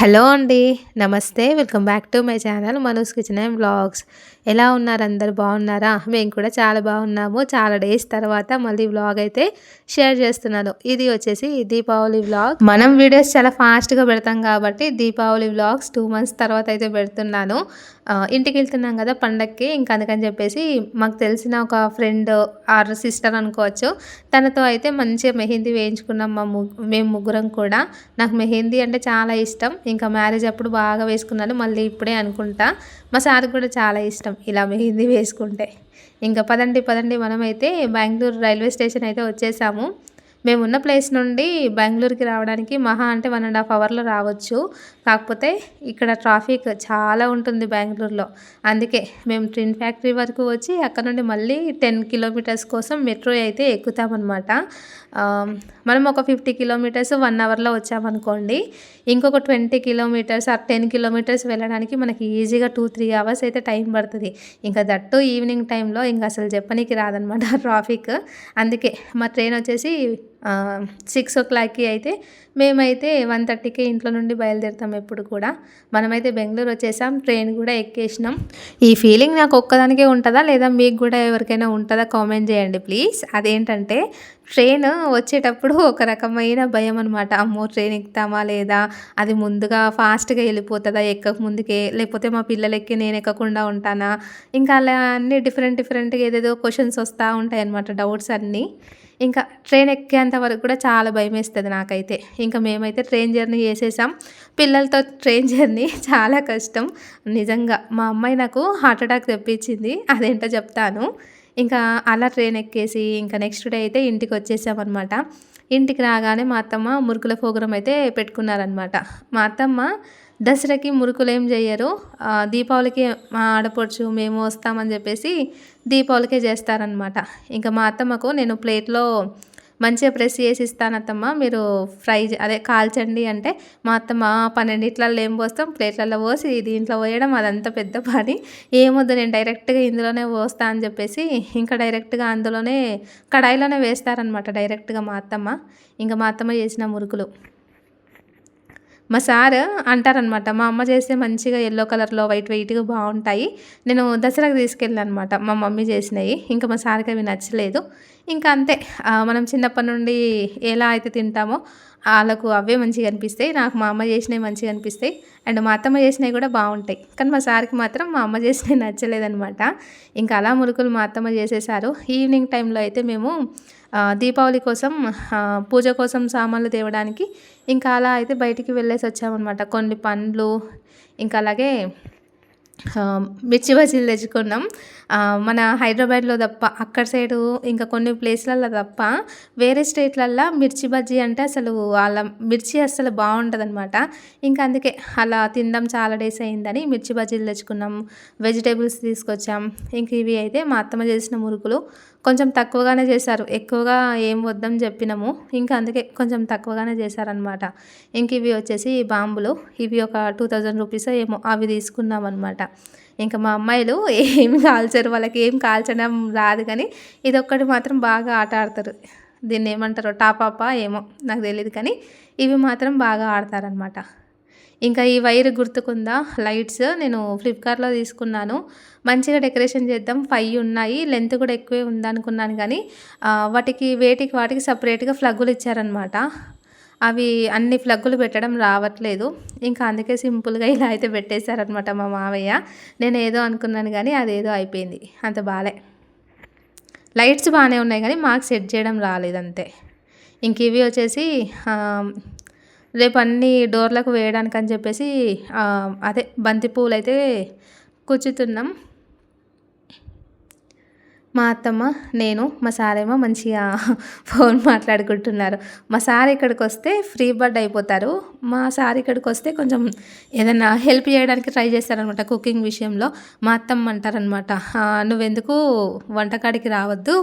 Hello అండి నమస్తే. Welcome back to my channel Manoj kitchen and vlogs. ఎలా ఉన్నారు అందరు? బాగున్నారా? మేము కూడా చాలా బాగున్నాము. చాలా డేస్ తర్వాత మళ్ళీ వ్లాగ్ అయితే షేర్ చేస్తున్నాను. ఇది వచ్చేసి దీపావళి వ్లాగ్. మనం వీడియోస్ చాలా ఫాస్ట్గా పెడతాం కాబట్టి దీపావళి వ్లాగ్స్ టూ మంత్స్ తర్వాత అయితే పెడుతున్నాను. ఇంటికి వెళ్తున్నాం కదా పండక్కి ఇంకా అందుకని చెప్పేసి మాకు తెలిసిన ఒక ఫ్రెండ్ ఆర్ సిస్టర్ అనుకోవచ్చు. తనతో అయితే మంచిగా మెహందీ వేయించుకున్నాం మా ము మేము ముగ్గురం కూడా. నాకు మెహందీ అంటే చాలా ఇష్టం. ఇంకా మ్యారేజ్ అప్పుడు బాగా వేసుకున్నాను మళ్ళీ ఇప్పుడే అనుకుంటా. మా సార్ కూడా చాలా ఇష్టం ఇలా మెహందీ వేసుకుంటే. ఇంకా పదండి పదండి మనమైతే బెంగళూరు రైల్వే స్టేషన్ అయితే వచ్చేసాము. మేము ఉన్న ప్లేస్ నుండి బెంగళూరుకి రావడానికి మహా అంటే వన్ అండ్ హాఫ్ అవర్లో రావచ్చు. కాకపోతే ఇక్కడ ట్రాఫిక్ చాలా ఉంటుంది బెంగళూరులో. అందుకే మేము ట్రిన్ ఫ్యాక్టరీ వరకు వచ్చి అక్కడ నుండి మళ్ళీ టెన్ కిలోమీటర్స్ కోసం మెట్రో అయితే ఎక్కుతామన్నమాట. మనం ఒక ఫిఫ్టీ కిలోమీటర్స్ వన్ అవర్లో వచ్చామనుకోండి. ఇంకొక ట్వంటీ కిలోమీటర్స్ ఆ టెన్ కిలోమీటర్స్ వెళ్ళడానికి మనకి ఈజీగా టూ త్రీ అవర్స్ అయితే టైం పడుతుంది. ఇంకా దట్టు ఈవినింగ్ టైంలో ఇంకా అసలు చెప్పనీకి రాదనమాట ట్రాఫిక్. అందుకే మా ట్రైన్ వచ్చేసి సిక్స్ ఓ క్లాక్కి అయితే మేమైతే వన్ థర్టీకే ఇంట్లో నుండి బయలుదేరుతాం ఎప్పుడు కూడా. మనమైతే బెంగళూరు వచ్చేసాం ట్రైన్ కూడా ఎక్కేసినాం. ఈ ఫీలింగ్ నాకు ఒక్కదానికే ఉంటుందా లేదా మీకు కూడా ఎవరికైనా ఉంటుందా? కామెంట్ చేయండి ప్లీజ్. అదేంటంటే ట్రైన్ వచ్చేటప్పుడు ఒక రకమైన భయం అనమాట అమ్మో ట్రైన్ ఎక్కుతామా లేదా? అది ముందుగా ఫాస్ట్గా వెళ్ళిపోతుందా? ఎక్కక ముందుకే? లేకపోతే మా పిల్లలు ఎక్కి నేను ఎక్కకుండా ఉంటానా? ఇంకా అలా అన్ని డిఫరెంట్ డిఫరెంట్గా ఏదేదో క్వశ్చన్స్ వస్తూ ఉంటాయి అనమాట డౌట్స్ అన్నీ. ఇంకా ట్రైన్ ఎక్కేంత వరకు కూడా చాలా భయం వేస్తుంది నాకైతే. ఇంకా మేమైతే ట్రైన్ జర్నీ చేసేసాం. పిల్లలతో ట్రైన్ జర్నీ చాలా కష్టం. నిజంగా మా అమ్మాయి నాకు హార్ట్ అటాక్ తెప్పించింది. అదేంటో చెప్తాను. ఇంకా అలా ట్రైన్ ఎక్కేసి ఇంకా నెక్స్ట్ డే అయితే ఇంటికి వచ్చేసామన్నమాట. ఇంటికి రాగానే మా అత్తమ్మ మురుకుల ప్రోగ్రాం అయితే పెట్టుకున్నారనమాట మా అత్తమ్మ దసరాకి మురుకులు ఏం చేయరు దీపావళికి మా ఆడపడుచు మేము వస్తామని చెప్పేసి దీపావళికే చేస్తారనమాట ఇంకా మా అత్తమ్మకు నేను ప్లేట్లో మంచిగా ప్రెస్ చేసి ఇస్తాను అత్తమ్మ మీరు ఫ్రై చే- అదే కాల్చండి అంటే మా అత్తమ్మ పన్నెండిట్లలో ఏం పోస్తాం? ప్లేట్లలో పోసి దీంట్లో పోయడం అదంతా పెద్ద పని. ఏమొద్దు నేను డైరెక్ట్గా ఇందులోనే పోస్తా అని చెప్పేసి ఇంకా డైరెక్ట్గా అందులోనే కడాయిలోనే వేస్తారనమాట డైరెక్ట్గా మా అత్తమ్మ. ఇంకా మా అత్తమ్మ చేసిన మురుకులు. మా సార్ అంటారనమాట మా అమ్మ చేస్తే మంచిగా ఎల్లో కలర్లో వైట్ వైట్గా బాగుంటాయి. నేను దసరాకి తీసుకెళ్ళాను అనమాట మా మమ్మీ చేసినవి. ఇంకా మా సార్కి అవి నచ్చలేదు. ఇంకా అంతే మనం చిన్నప్పటి నుండి ఎలా అయితే తింటామో వాళ్ళకు అవే మంచిగా అనిపిస్తాయి. నాకు మా అమ్మ చేసినవి మంచిగా అనిపిస్తాయి. అండ్ మా అత్తమ్మ చేసినవి కూడా బాగుంటాయి. కానీ మా సార్కి మాత్రం మా అమ్మ చేసినవి నచ్చలేదనమాట. ఇంకా అలా మురుకులు మా అత్తమ్మ చేసేసారు. ఈవినింగ్ టైంలో అయితే మేము దీపావళి కోసం పూజ కోసం సామాన్లు తేవడానికి ఇంకా అలా అయితే బయటికి వెళ్ళేసి వచ్చామన్నమాట. కొన్ని పండ్లు ఇంకా అలాగే మిర్చి బజ్జీలు తెచ్చుకున్నాం మన హైదరాబాద్లో తప్ప అక్కడ సైడు ఇంకా కొన్ని ప్లేస్లలో తప్ప వేరే స్టేట్లల్లో మిర్చి బజ్జీ అంటే అసలు వాళ్ళ మిర్చి అసలు బాగుంటుంది అనమాట ఇంకా అందుకే అలా తినడం చాలా డేస్ అయిందని మిర్చి బజ్జీలు తెచ్చుకున్నాం. వెజిటేబుల్స్ తీసుకొచ్చాం. ఇంక ఇవి అయితే మా అత్తమ్మ చేసిన మురుకులు. కొంచెం తక్కువగానే చేశారు. ఎక్కువగా ఏం వద్దని చెప్పినాము. ఇంకా అందుకే కొంచెం తక్కువగానే చేశారనమాట ఇంక ఇవి వచ్చేసి బాంబులు. ఇవి ఒక టూ థౌజండ్ రూపీస్ ఏమో అవి తీసుకున్నాం అనమాట ఇంకా మా అమ్మాయిలు ఏమి కాల్చరు వాళ్ళకి ఏం కాల్చడం రాదు కానీ ఇదొక్కటి మాత్రం బాగా ఆట ఆడతారు. దీన్ని ఏమంటారో టాపాపా ఏమో నాకు తెలియదు కానీ ఇవి మాత్రం బాగా ఆడతారనమాట ఇంకా ఈ వైర్ గుర్తుకుందా? లైట్స్ నేను ఫ్లిప్కార్ట్లో తీసుకున్నాను. మంచిగా డెకరేషన్ చేద్దాం. ఫైవ్ ఉన్నాయి. లెంత్ కూడా ఎక్కువే ఉందనుకున్నాను కానీ వాటికి వేటికి వాటికి సపరేట్గా ఫ్లగ్గులు ఇచ్చారనమాట అవి అన్ని ఫ్లగ్గులు పెట్టడం రావట్లేదు. ఇంకా అందుకే సింపుల్గా ఇలా అయితే పెట్టేశారనమాట మా మావయ్య. నేను ఏదో అనుకున్నాను కానీ అదేదో అయిపోయింది. అంత బాలే. లైట్స్ బాగానే ఉన్నాయి కానీ మాకు సెట్ చేయడం రాలేదు అంతే ఇంక ఇవి వచ్చేసి రేపు అన్ని డోర్లకు వేయడానికి అని చెప్పేసి అదే బంతి అయితే కూర్చుతున్నాం మా అత్తమ్మ నేను మా సారేమో మంచిగా ఫోన్ మాట్లాడుకుంటున్నారు. మా సార్ ఇక్కడికి వస్తే ఫ్రీ బర్డ్ అయిపోతారు. మా సార్ ఇక్కడికి వస్తే కొంచెం ఏదైనా హెల్ప్ చేయడానికి ట్రై చేస్తారనమాట కుకింగ్ విషయంలో. మా అత్తమ్మ అంటారనమాట నువ్వెందుకు వంటకాడికి రావద్దు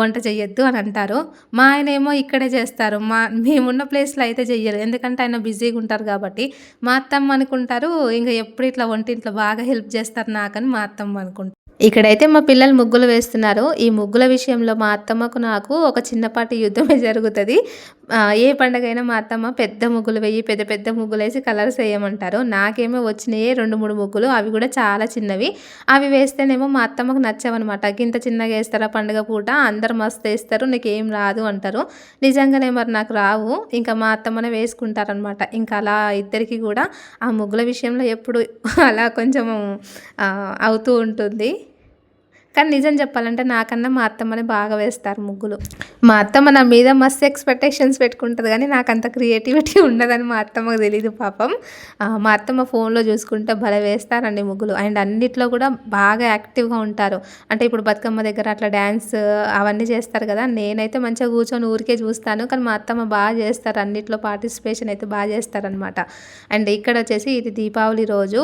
వంట చేయొద్దు అని అంటారు. మా ఆయన ఏమో ఇక్కడే చేస్తారు. మా మేమున్న ప్లేస్లో అయితే చెయ్యరు. ఎందుకంటే ఆయన బిజీగా ఉంటారు కాబట్టి. మా అత్తమ్మ అనుకుంటారు ఇంకా ఎప్పుడు ఇట్లా వంటింట్లో బాగా హెల్ప్ చేస్తారు నాకని మా అత్తమ్మ అనుకుంటారు. ఇక్కడైతే మా పిల్లలు ముగ్గులు వేస్తున్నారు. ఈ ముగ్గుల విషయంలో మా అత్తమ్మకు నాకు ఒక చిన్నపాటి యుద్ధమే జరుగుతుంది. ఏ పండగైనా మా అత్తమ్మ పెద్ద ముగ్గులు వేయి పెద్ద పెద్ద ముగ్గులు వేసి కలర్స్ వేయమంటారు. నాకేమో వచ్చినాయి రెండు మూడు ముగ్గులు. అవి కూడా చాలా చిన్నవి. అవి వేస్తేనేమో మా అత్తమ్మకు నచ్చవన్నమాట. ఇంత చిన్నగా వేస్తారా పండుగ పూట? అందరు మస్తు వేస్తారు నీకేం రాదు అంటారు. నిజంగానే మరి నాకు రావు. ఇంకా మా అత్తమ్మనే వేసుకుంటారనమాట ఇంకా అలా ఇద్దరికి కూడా ఆ ముగ్గుల విషయంలో ఎప్పుడు అలా కొంచెం అవుతూ ఉంటుంది. కానీ నిజం చెప్పాలంటే నాకన్నా మా అత్తమ్మని బాగా వేస్తారు ముగ్గులు. మా అత్తమ్మ నా మీద మస్తు ఎక్స్పెక్టేషన్స్ పెట్టుకుంటుంది కానీ నాకు అంత క్రియేటివిటీ ఉండదని మా అత్తమ్మకు తెలియదు పాపం. మా అత్తమ్మ ఫోన్లో చూసుకుంటే భలే వేస్తారండి ముగ్గులు. అండ్ అన్నిట్లో కూడా బాగా యాక్టివ్గా ఉంటారు. అంటే ఇప్పుడు బతుకమ్మ దగ్గర అట్లా డ్యాన్స్ అవన్నీ చేస్తారు కదా. నేనైతే మంచిగా కూర్చొని ఊరికే చూస్తాను. కానీ మా అత్తమ్మ బాగా చేస్తారు. అన్నిట్లో పార్టిసిపేషన్ అయితే బాగా చేస్తారనమాట అండ్ ఇక్కడ వచ్చేసి ఇది దీపావళి రోజు.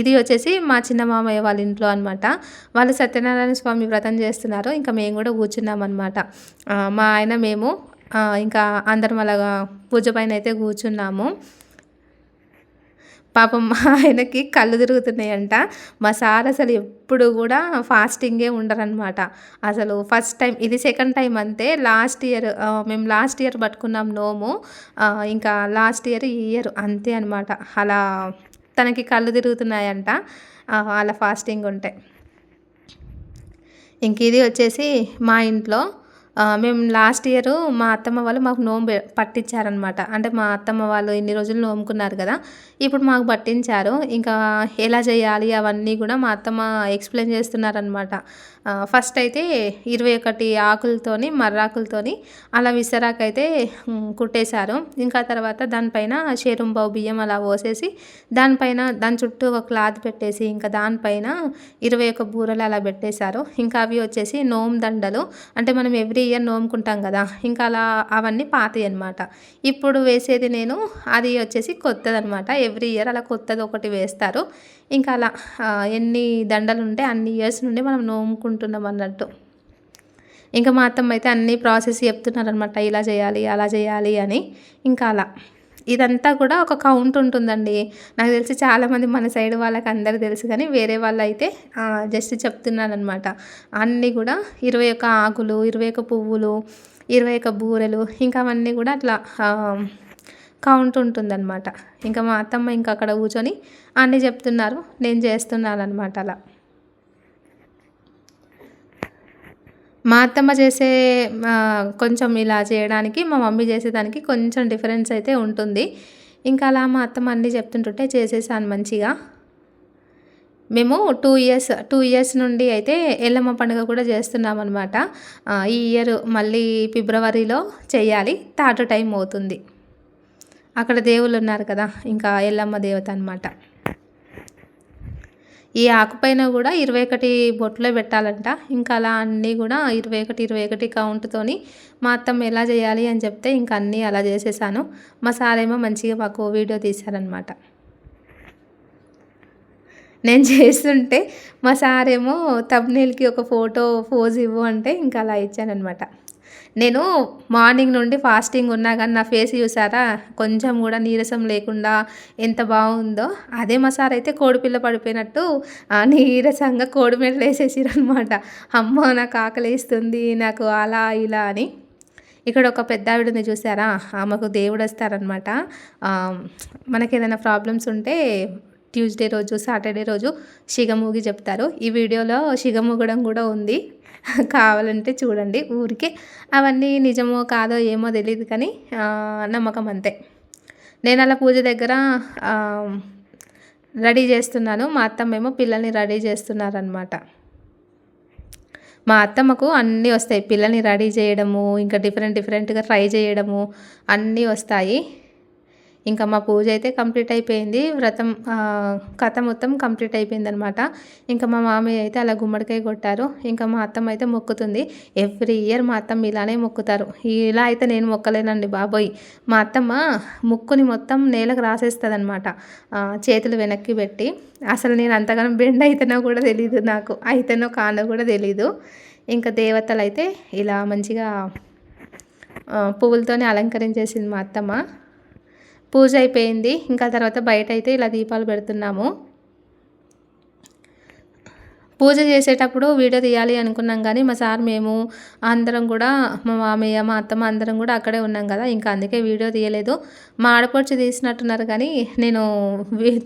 ఇది వచ్చేసి మా చిన్న మామయ్య వాళ్ళ ఇంట్లో అనమాట వాళ్ళు సత్యనారాయణ స్వామి వ్రతం చేస్తున్నారు. ఇంకా మేము కూడా కూర్చున్నాం అనమాట మా ఆయన మేము ఇంకా అందరం అలాగా పూజ పైన అయితే కూర్చున్నాము. పాపం మా ఆయనకి కళ్ళు తిరుగుతున్నాయంట. మా సార్ అసలు ఎప్పుడు కూడా ఫాస్టింగే ఉండరనమాట అసలు ఫస్ట్ టైం ఇది సెకండ్ టైం అంతే. లాస్ట్ ఇయర్ మేము లాస్ట్ ఇయర్ పట్టుకున్నాం నోము. ఇంకా లాస్ట్ ఇయర్ ఈ ఇయర్ అంతే అనమాట అలా తనకి కళ్ళు తిరుగుతున్నాయంట. అలా ఫాస్టింగ్ ఉంటే. ఇంక ఇది వచ్చేసి మా ఇంట్లో మేము లాస్ట్ ఇయర్ మా అత్తమ్మ వాళ్ళు మాకు నోము పట్టించారనమాట అంటే మా అత్తమ్మ వాళ్ళు ఇన్ని రోజులు నోముకున్నారు కదా ఇప్పుడు మాకు పట్టించారు. ఇంకా ఎలా చేయాలి అవన్నీ కూడా మా అత్తమ్మ ఎక్స్ప్లెయిన్ చేస్తున్నారనమాట ఫస్ట్ అయితే ఇరవై ఒకటి ఆకులతోని మర్రాకులతోని అలా విసరాకైతే కుట్టేశారు. ఇంకా తర్వాత దానిపైన షేరుంబావు బియ్యం అలా పోసేసి దానిపైన దాని చుట్టూ ఒక క్లాత్ పెట్టేసి ఇంకా దానిపైన ఇరవై ఒక బూరలు అలా పెట్టేశారు. ఇంకా అవి వచ్చేసి నోము దండలు. అంటే మనం ఎవ్రీ ఇయర్ నోముకుంటాం కదా ఇంకా అలా అవన్నీ పాతవి అనమాట ఇప్పుడు వేసేది నేను అది వచ్చేసి కొత్తది అనమాట ఎవ్రీ ఇయర్ అలా కొత్తది ఒకటి వేస్తారు. ఇంకా అలా ఎన్ని దండలు ఉంటే అన్ని ఇయర్స్ నుండి మనం నోముకుంటున్నాం అన్నట్టు. ఇంకా మా అత్తమ్మ అయితే అన్ని ప్రాసెస్ చెప్తున్నారనమాట ఇలా చేయాలి అలా చేయాలి అని. ఇంకా అలా. ఇదంతా కూడా ఒక కౌంట్ ఉంటుందండి. నాకు తెలిసి చాలామంది మన సైడ్ వాళ్ళకి అందరు తెలుసు కానీ వేరే వాళ్ళు అయితే జస్ట్ చెప్తున్నాను అనమాట అన్నీ కూడా ఇరవై ఒక్క ఆకులు ఇరవై ఒక్క పువ్వులు ఇరవై ఒక్క బూరెలు ఇంకా అవన్నీ కూడా అట్లా కౌంట్ ఉంటుందన్నమాట. ఇంకా మా అత్తమ్మ ఇంకా అక్కడ కూర్చొని అన్నీ చెప్తున్నారు. నేను చేస్తున్నాను అనమాట అలా. మా అత్తమ్మ చేసే కొంచెం ఇలా చేయడానికి మా మమ్మీ చేసేదానికి కొంచెం డిఫరెన్స్ అయితే ఉంటుంది. ఇంకా అలా మా అత్తమ్మ అన్నీ చెప్తుంటుంటే చేసేసాను మంచిగా. మేము టూ ఇయర్స్ టూ ఇయర్స్ నుండి అయితే ఎల్లమ్మ పండుగ కూడా చేస్తున్నాం అనమాట ఈ ఇయర్ మళ్ళీ ఫిబ్రవరిలో చేయాలి థర్డ్ టైం అవుతుంది. అక్కడ దేవుళ్ళు ఉన్నారు కదా ఇంకా ఎల్లమ్మ దేవత అనమాట ఈ ఆకుపైన కూడా ఇరవై ఒకటి బొట్లో పెట్టాలంట. ఇంకా అలా అన్నీ కూడా ఇరవై ఒకటి ఇరవై ఒకటి కౌంట్తోని మా అత్తమ్మ ఎలా చేయాలి అని చెప్తే ఇంకా అన్నీ అలా చేసేసాను. మా సారేమో మంచిగా మాకు వీడియో తీశారనమాట నేను చేస్తుంటే మా సారేమో తబ్నేల్కి ఒక ఫోటో పోజ్ ఇవ్వు అంటే ఇంకా అలా ఇచ్చానమాట నేను మార్నింగ్ నుండి ఫాస్టింగ్ ఉన్నా కానీ నా ఫేస్ చూసారా? కొంచెం కూడా నీరసం లేకుండా ఎంత బాగుందో. అదే మా సార్ అయితే కోడిపిల్ల పడిపోయినట్టు నీరసంగా కోడి మెడలు అనమాట అమ్మ నాకు ఆకలిస్తుంది నాకు అలా ఇలా అని. ఇక్కడ ఒక పెద్ద ఆవిడని చూసారా? ఆమెకు దేవుడు వస్తారనమాట మనకి ఏదైనా ప్రాబ్లమ్స్ ఉంటే ట్యూస్డే రోజు సాటర్డే రోజు శిగమూగి చెప్తారు. ఈ వీడియోలో శిగమూగడం కూడా ఉంది. కావాలంటే చూడండి ఊరికే అవన్నీ నిజమో కాదో ఏమో తెలియదు కానీ నమ్మకం అంతే. నేను అలా పూజ దగ్గర రెడీ చేస్తున్నాను. మా అత్తమ్మేమో పిల్లల్ని రెడీ చేస్తున్నారనమాట మా అత్తమ్మకు అన్నీ వస్తాయి. పిల్లల్ని రెడీ చేయడము ఇంకా డిఫరెంట్ డిఫరెంట్గా ట్రై చేయడము అన్నీ వస్తాయి. ఇంకా మా పూజ అయితే కంప్లీట్ అయిపోయింది. వ్రతం కథ మొత్తం కంప్లీట్ అయిపోయింది అనమాట ఇంకా మా మామయ్య అయితే అలా గుమ్మడికాయ కొట్టారు. ఇంకా మా అత్తమ్మ అయితే మొక్కుతుంది. ఎవ్రీ ఇయర్ మా అత్తమ్మ ఇలానే మొక్కుతారు. ఇలా అయితే నేను మొక్కలేనండి బాబోయ్. మా అత్తమ్మ ముక్కుని మొత్తం నేలకు రాసేస్తుంది అనమాట చేతులు వెనక్కి పెట్టి. అసలు నేను అంతగానో బెండ్ అయితేనో కూడా తెలియదు నాకు. అయితేనో కానో కూడా తెలీదు. ఇంకా దేవతలు అయితే ఇలా మంచిగా పువ్వులతోనే అలంకరించేసింది మా అత్తమ్మ. పూజ అయిపోయింది. ఇంకా తర్వాత బయట అయితే ఇలా దీపాలు పెడుతున్నాము. పూజ చేసేటప్పుడు వీడియో తీయాలి అనుకున్నాం కానీ మా సార్ మేము అందరం కూడా మా మామయ్య మా అత్తమ్మ అందరం కూడా అక్కడే ఉన్నాం కదా. ఇంకా అందుకే వీడియో తీయలేదు. మా ఆడపడుచు తీసినట్టున్నారు కానీ నేను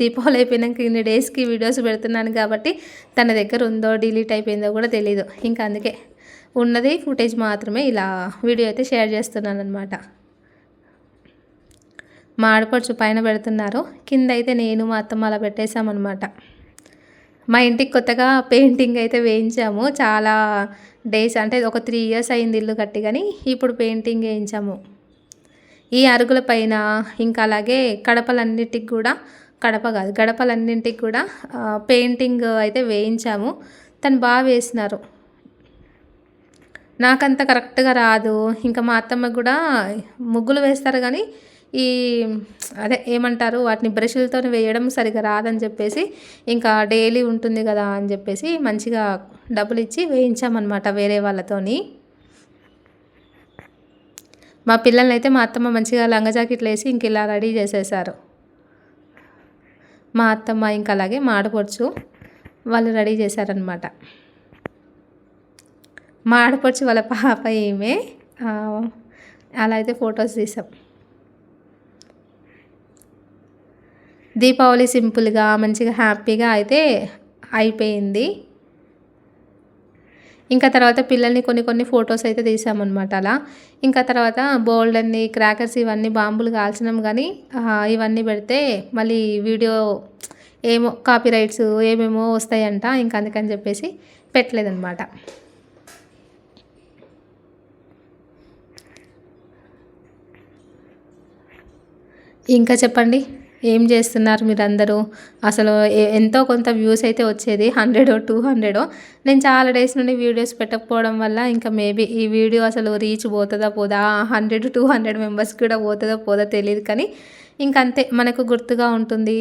దీపావళి అయిపోయినాక ఇన్ని డేస్కి వీడియోస్ పెడుతున్నాను కాబట్టి తన దగ్గర ఉందో డిలీట్ అయిపోయిందో కూడా తెలియదు ఇంకా అందుకే ఉన్నది ఫుటేజ్ మాత్రమే ఇలా వీడియో అయితే షేర్ చేస్తున్నాను అనమాట మా ఆడపడుచు పైన పెడుతున్నారు. కింద అయితే నేను మా అత్తమ్మ అలా పెట్టేశామన్నమాట. మా ఇంటికి కొత్తగా పెయింటింగ్ అయితే వేయించాము. చాలా డేస్ అంటే ఒక త్రీ ఇయర్స్ అయింది ఇల్లు కట్టి కానీ ఇప్పుడు పెయింటింగ్ వేయించాము. ఈ అరుగుల పైన ఇంకా అలాగే కడపలన్నిటికి కూడా కడప కాదు గడపలన్నింటికి కూడా పెయింటింగ్ అయితే వేయించాము. తను బాగా వేసినారు. నాకంత కరెక్ట్గా రాదు. ఇంకా మా అత్తమ్మ కూడా ముగ్గులు వేస్తారు కానీ ఈ అదే ఏమంటారు? వాటిని బ్రష్లతో వేయడం సరిగా రాదని చెప్పేసి ఇంకా డైలీ ఉంటుంది కదా అని చెప్పేసి మంచిగా డబ్బులు ఇచ్చి వేయించామన్నమాట వేరే వాళ్ళతోని. మా పిల్లల్ని అయితే మా అత్తమ్మ మంచిగా లంగా జాకెట్లు వేసి ఇంక ఇలా రెడీ చేసేసారు. మా అత్తమ్మ ఇంకా అలాగే మా ఆడపడుచు వాళ్ళు రెడీ చేశారనమాట మా ఆడపడుచు వాళ్ళ పాప ఏమే అలా అయితే ఫొటోస్ తీసాం. దీపావళి సింపుల్గా మంచిగా హ్యాపీగా అయితే అయిపోయింది. ఇంకా తర్వాత పిల్లల్ని కొన్ని కొన్ని ఫొటోస్ అయితే తీసామన్నమాట అలా. ఇంకా తర్వాత బోల్డ్ అన్ని క్రాకర్స్ ఇవన్నీ బాంబులు కాల్చినాం కానీ ఇవన్నీ పెడితే మళ్ళీ వీడియో ఏమో కాపీ రైట్స్ ఏమేమో వస్తాయంట ఇంకా అందుకని చెప్పేసి పెట్టలేదన్నమాట. ఇంకా చెప్పండి? ఏం చేస్తున్నారు మీరందరూ? అసలు ఎంతో కొంత వ్యూస్ అయితే వచ్చేది. హండ్రెడో టూ హండ్రెడో. నేను చాలా డేస్ నుండి వీడియోస్ పెట్టకపోవడం వల్ల ఇంకా మేబీ ఈ వీడియో అసలు రీచ్ పోతుందా పోదా? హండ్రెడ్ టూ హండ్రెడ్ మెంబర్స్ కూడా పోతుందా పోదా తెలియదు కానీ ఇంక అంతే మనకు గుర్తుగా ఉంటుంది.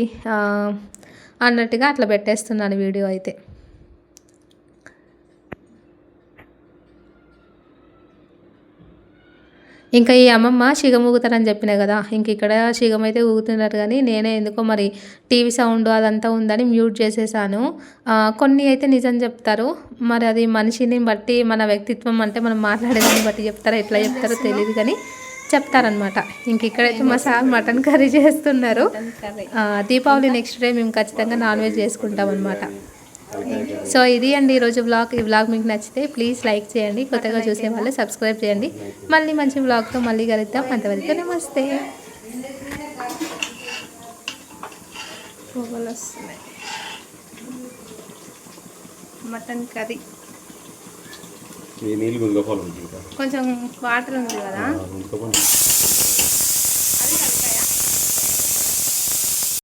అన్నట్టుగా అట్లా పెట్టేస్తున్నాను వీడియో అయితే. ఇంకా ఈ అమ్మమ్మ శిగం ఊగుతారని చెప్పిన కదా ఇంక ఇక్కడ శిగం అయితే ఊగుతున్నారు కానీ నేనే ఎందుకో మరి టీవీ సౌండ్ అదంతా ఉందని మ్యూట్ చేసేసాను. కొన్ని అయితే నిజం చెప్తారు. మరి అది మనిషిని బట్టి మన వ్యక్తిత్వం అంటే మనం మాట్లాడేదాన్ని బట్టి చెప్తారో ఎట్లా చెప్తారో తెలియదు కానీ చెప్తారనమాట ఇంక ఇక్కడైతే మా సార్ మటన్ కర్రీ చేస్తున్నారు. దీపావళి నెక్స్ట్ డే మేము ఖచ్చితంగా నాన్ వెజ్ చేసుకుంటాం అనమాట సో ఇది అండి ఈరోజు బ్లాగ్ ఈ బ్లాగ్ మీకు నచ్చితే ప్లీజ్ లైక్ చేయండి. కొత్తగా చూసే వాళ్ళు సబ్స్క్రైబ్ చేయండి. మళ్ళీ మంచి బ్లాగ్తో మళ్ళీ కలుద్దాం. అంతవరకు నమస్తే. వస్తున్నాయి. Mutton curry. కొంచెం వాటర్ ఉంది కదా?